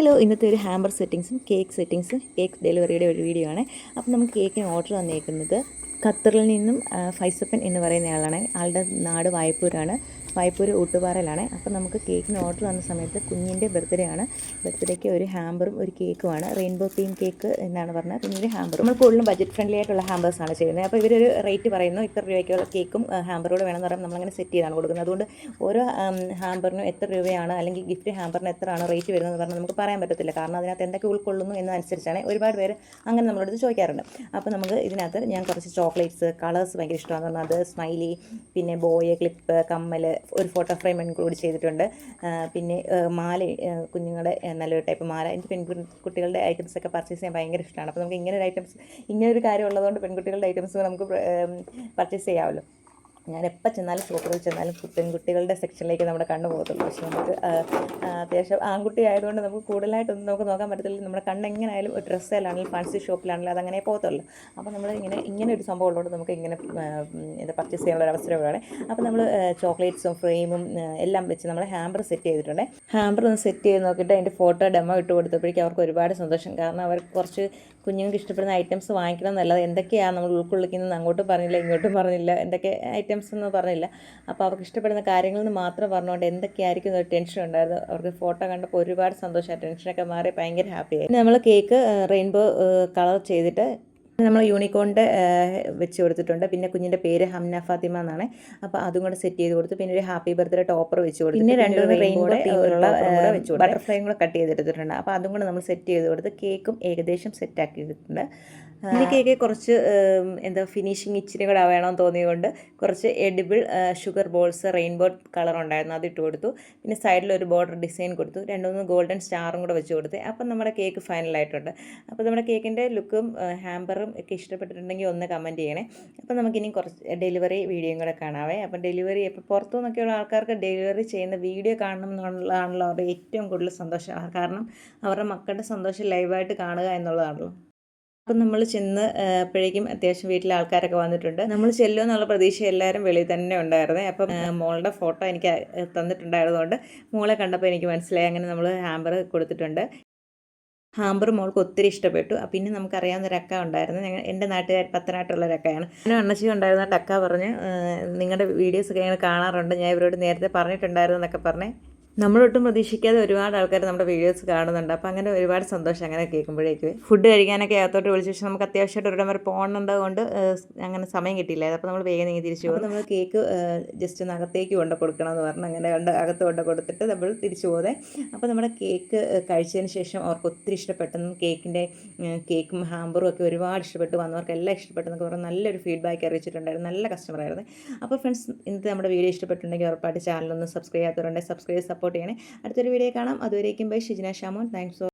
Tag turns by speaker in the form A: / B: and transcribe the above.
A: Hello ഇന്നത്തെ ഒരു hamper സെറ്റിങ്സും കേക്ക് സെറ്റിങ്സും കേക്ക് ഡെലിവറിയുടെ ഒരു വീഡിയോ ആണ്. അപ്പോൾ നമുക്ക് കേക്കിന് ഓർഡർ വന്നേക്കുന്നത് ഖത്തറിൽ നിന്നും ഫൈസപ്പൻ എന്ന് പറയുന്നയാളാണ് ആളുടെ നാട് വായ്പൂരാണ്. വായ്പൂർ ഊട്ടുപാറയിലാണ്. അപ്പോൾ നമുക്ക് കേക്കിന് ഓർഡർ വന്ന സമയത്ത് കുഞ്ഞിന്റെ ബർത്ത്ഡേ ആണ്. ബർത്ത്ഡേക്ക് ഒരു ഹാമ്പറും ഒരു കേക്കുമാണ് റെയിൻബോ തീം കേക്ക് എന്നാണ് പറഞ്ഞത്. പിന്നെ ഒരു ഹാമ്പറും. നമ്മൾ കൂടുതലും ബജറ്റ് ഫ്രണ്ട്ലി ആയിട്ടുള്ള ഹാമ്പേഴ്സാണ് ചെയ്യുന്നത്. അപ്പോൾ ഇവരൊരു റേറ്റ് പറയുന്നു. ഇത്ര രൂപയ്ക്കുള്ള കേക്കും ഹാമ്പറോട് വേണമെന്ന് പറയുമ്പോൾ നമ്മളങ്ങനെ സെറ്റ് ചെയ്താണ് കൊടുക്കുന്നത്. അതുകൊണ്ട് ഓരോ ഹാമ്പറിനും എത്ര രൂപയാണ് അല്ലെങ്കിൽ ഗിഫ്റ്റ് ഹാമ്പറിന് എത്രയാണ് റേറ്റ് വരുന്നതെന്ന് പറഞ്ഞാൽ നമുക്ക് പറയാൻ പറ്റത്തില്ല. കാരണം അതിനകത്ത് എന്തൊക്കെ ഉൾക്കൊള്ളുന്നു എന്നതനുസരിച്ചാണ് ഒരുപാട് പേര് അങ്ങനെ നമ്മളോട് ചോദിക്കാറുണ്ട്. അപ്പോൾ നമുക്ക് ഇതിനകത്ത് ഞാൻ കുറച്ച് ചോക്ലേറ്റ്സ് കളേഴ്സ് ഭയങ്കര ഇഷ്ടമാണ് പറഞ്ഞാൽ അത് സ്മൈലി പിന്നെ ബോയ് ക്ലിപ്പ് കമ്മൽ ഒരു ഫോട്ടോ ഫ്രെയിം ഇൻക്ലൂഡ് ചെയ്തിട്ടുണ്ട്. പിന്നെ മാല കുഞ്ഞുങ്ങളുടെ നല്ലൊരു ടൈപ്പ് മാല. എനിക്ക് പെൺകുട്ടികളുടെ ഐറ്റംസ് ഒക്കെ പർച്ചേസ് ചെയ്യാൻ ഭയങ്കര ഇഷ്ടമാണ്. അപ്പോൾ നമുക്ക് ഇങ്ങനെ ഒരു ഐറ്റംസ് ഇങ്ങനെ ഒരു കാര്യം ഉള്ളതുകൊണ്ട് പെൺകുട്ടികളുടെ ഐറ്റംസ് നമുക്ക് പർച്ചേസ് ചെയ്യാമല്ലോ. ഞാൻ എപ്പോൾ ചെന്നാലും ഷോപ്പുകളിൽ ചെന്നാലും പെൺകുട്ടികളുടെ സെക്ഷനിലേക്ക് നമ്മുടെ കണ്ണ് പോകത്തുള്ളൂ. പക്ഷേ നമുക്ക് അത്യാവശ്യം ആൺകുട്ടി ആയതുകൊണ്ട് നമുക്ക് കൂടുതലായിട്ടൊന്നും നമുക്ക് നോക്കാൻ പറ്റത്തില്ല. നമ്മുടെ കണ്ണ് എങ്ങനെയായാലും ഒരു ഡ്രസ്സിലാണെങ്കിലും ഫാൻസി ഷോപ്പിലാണെങ്കിലും അതങ്ങനെ പോകത്തുള്ളൂ. അപ്പോൾ നമ്മൾ ഇങ്ങനെ ഇങ്ങനെ ഒരു സംഭവം ഉള്ളതുകൊണ്ട് നമുക്ക് ഇങ്ങനെ ഇത് പർച്ചേസ് ചെയ്യാനുള്ള ഒരു അവസരമാണ് അപ്പോൾ നമ്മൾ ചോക്ലേറ്റ്സും ഫ്രെയിമും എല്ലാം വെച്ച് നമ്മൾ ഹാമ്പർ സെറ്റ് ചെയ്തിട്ടുണ്ട്. ഹാമ്പർ ഒന്ന് സെറ്റ് ചെയ്ത് നോക്കിയിട്ട് അതിന്റെ ഫോട്ടോ ഡെമോ ഇട്ട് കൊടുത്തപ്പോഴേക്കും അവർക്ക് ഒരുപാട് സന്തോഷം. കാരണം അവർ കുറച്ച് കുഞ്ഞുങ്ങൾക്ക് ഇഷ്ടപ്പെടുന്ന ഐറ്റംസ് വാങ്ങിക്കണം എന്നല്ലാതെ എന്തൊക്കെയാണ് നമ്മൾ ഉൾക്കൊള്ളിക്കുന്നത് അങ്ങോട്ടും പറഞ്ഞില്ല ഇങ്ങോട്ടും പറഞ്ഞില്ല എന്തൊക്കെ ഐറ്റംസ് എന്ന് പറഞ്ഞില്ല. അപ്പോൾ അവർക്ക് ഇഷ്ടപ്പെടുന്ന കാര്യങ്ങൾ എന്ന് മാത്രം പറഞ്ഞുകൊണ്ട് എന്തൊക്കെയായിരിക്കും ഒരു ടെൻഷൻ ഉണ്ടായിരുന്നു. അവർക്ക് ഫോട്ടോ കണ്ടപ്പോൾ ഒരുപാട് സന്തോഷമായി. ടെൻഷനൊക്കെ മാറി ഭയങ്കര ഹാപ്പിയായി നമ്മൾ കേക്ക് റെയിൻബോ കളർ ചെയ്തിട്ട് നമ്മൾ യൂണിക്കോണിന്റെ വെച്ച് കൊടുത്തിട്ടുണ്ട്. പിന്നെ കുഞ്ഞിന്റെ പേര് ഹംന ഫാത്തിമ എന്നാണ്. അപ്പോൾ അതും കൂടെ സെറ്റ് ചെയ്ത് കൊടുത്തു പിന്നെ ഒരു ഹാപ്പി ബർത്ത്ഡേ ടോപ്പർ വെച്ച് കൊടുത്തു പിന്നെ രണ്ട് റെയിൻബോ തീമുള്ള ബട്ടർഫ്ലൈയും കൂടെ കട്ട് ചെയ്തെടുത്തിട്ടുണ്ട് അപ്പോൾ അതും കൂടെ നമ്മൾ സെറ്റ് ചെയ്ത് കൊടുത്ത് കേക്കും ഏകദേശം സെറ്റ് ആക്കി എടുത്തിട്ടുണ്ട് ഈ കേക്ക് കുറച്ച് എന്താ ഫിനിഷിങ് ഇച്ചിരി കൂടെ വേണമെന്ന് തോന്നിയതുകൊണ്ട് കുറച്ച് edible sugar balls rainbow colour ഉണ്ടായിരുന്നു അത് ഇട്ട് കൊടുത്തു. പിന്നെ സൈഡിൽ ഒരു ബോർഡർ ഡിസൈൻ കൊടുത്തു. രണ്ടുമൂന്ന് ഗോൾഡൻ സ്റ്റാറും കൂടെ വെച്ച് കൊടുത്ത്. അപ്പം നമ്മുടെ കേക്ക് ഫൈനലായിട്ടുണ്ട് അപ്പോൾ നമ്മുടെ കേക്കിന്റെ ലുക്കും ഹാമ്പറും ഒക്കെ ഇഷ്ടപ്പെട്ടിട്ടുണ്ടെങ്കിൽ ഒന്ന് കമന്റ് ചെയ്യണേ. അപ്പോൾ നമുക്കിനി കുറച്ച് ഡെലിവറി വീഡിയോയും കൂടെ കാണാവേ. അപ്പം ഡെലിവറി ഇപ്പോൾ പുറത്തു നിന്നൊക്കെയുള്ള ആൾക്കാർക്ക് ഡെലിവറി ചെയ്യുന്ന വീഡിയോ കാണണം എന്നുള്ളതാണല്ലോ അവരുടെ ഏറ്റവും കൂടുതൽ സന്തോഷം. കാരണം അവരുടെ മക്കളുടെ സന്തോഷം ലൈവായിട്ട് കാണുക എന്നുള്ളതാണല്ലോ. അപ്പം നമ്മൾ ചെന്ന് അപ്പോഴേക്കും അത്യാവശ്യം വീട്ടിലെ ആൾക്കാരൊക്കെ വന്നിട്ടുണ്ട്. നമ്മൾ ചെല്ലുമോ എന്നുള്ള പ്രതീക്ഷ എല്ലാവരും വെളിയിൽ തന്നെ ഉണ്ടായിരുന്നേ. അപ്പം മോളുടെ ഫോട്ടോ എനിക്ക് തന്നിട്ടുണ്ടായിരുന്നതുകൊണ്ട് മോളെ കണ്ടപ്പോൾ എനിക്ക് മനസ്സിലായി. അങ്ങനെ നമ്മൾ ഹാമ്പർ കൊടുത്തിട്ടുണ്ട്. ഹാമ്പർ മോൾക്ക് ഒത്തിരി ഇഷ്ടപ്പെട്ടു. പിന്നെ നമുക്കറിയാവുന്ന ഒരു അക്ക ഉണ്ടായിരുന്നു. ഞങ്ങൾ എന്റെ നാട്ടുകാർ പത്തനാട്ടുള്ള ഒരു അക്കയാണ്. ഞാൻ അണ്ണച്ചി ഉണ്ടായിരുന്ന അക്ക പറഞ്ഞ് നിങ്ങളുടെ നിങ്ങളുടെ വീഡിയോസൊക്കെ ഞങ്ങൾ കാണാറുണ്ട്. ഞാൻ ഇവരോട് നേരത്തെ പറഞ്ഞിട്ടുണ്ടായിരുന്നു എന്നൊക്കെ പറഞ്ഞേ. നമ്മളൊട്ടും പ്രതീക്ഷിക്കാതെ ഒരുപാട് ആൾക്കാർ നമ്മുടെ വീഡിയോസ് കാണുന്നുണ്ട്. അപ്പോൾ അങ്ങനെ ഒരുപാട് സന്തോഷം അങ്ങനെ കേൾക്കുമ്പോഴേക്ക്. ഫുഡ് കഴിക്കാനൊക്കെ അകത്തോട്ട് വിളിച്ച ശേഷം നമുക്ക് അത്യാവശ്യമായിട്ട് ഒരിടം വരെ പോകണമെന്നുണ്ടതുകൊണ്ട് അങ്ങനെ സമയം കിട്ടിയില്ല അപ്പോൾ നമ്മൾ വേഗം നീങ്ങി തിരിച്ചു പോകും നമ്മൾ കേക്ക് ജസ്റ്റ് ഒന്ന് അകത്തേക്ക് കൊണ്ട് കൊടുക്കണം എന്ന് പറഞ്ഞു അങ്ങനെ കണ്ട് അകത്ത് കൊണ്ട് കൊടുത്തിട്ട് നമ്മൾ തിരിച്ചു പോകുന്നത് അപ്പോൾ നമ്മുടെ കേക്ക് കഴിച്ചതിന് ശേഷം അവർക്ക് ഒത്തിരി ഇഷ്ടപ്പെട്ടെന്നും കേക്കിന്റെ കേക്കും ഹാമ്പറും ഒക്കെ ഒരുപാട് ഇഷ്ടപ്പെട്ടു. വന്നവർക്ക് എല്ലാം ഇഷ്ടപ്പെട്ടെന്നൊക്കെ പറഞ്ഞ് നല്ലൊരു ഫീഡ്ബാക്ക് അറിയിച്ചിട്ടുണ്ടായിരുന്നു. നല്ല കസ്റ്റമർ ആയിരുന്നു. അപ്പോൾ ഫ്രണ്ട്സ് ഇന്നത്തെ നമ്മുടെ വീഡിയോ ഇഷ്ടപ്പെട്ടുണ്ടെങ്കിൽ ഉറപ്പായിട്ട് ചാനലൊന്ന് സബ്സ്ക്രൈബ് ചെയ്യാത്തവരുണ്ടെങ്കിൽ സബ്സ്ക്രൈബ് സപ്പോർട്ട് ചെയ്യണേ. അടുത്തൊരു വീഡിയോ കാണാം. അതുവരേക്കും ബൈ. ഷിജിന ഷാമോൻ. താങ്ക്സ്